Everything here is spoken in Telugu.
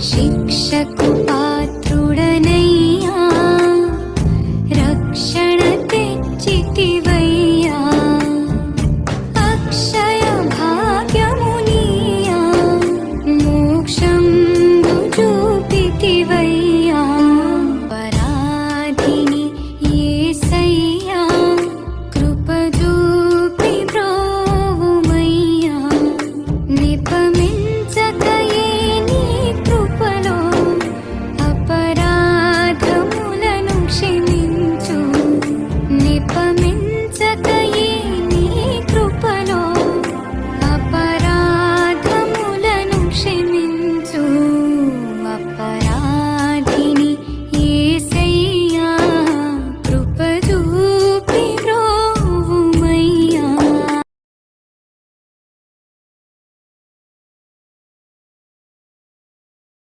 శిక్షకు పాత్రుడనే two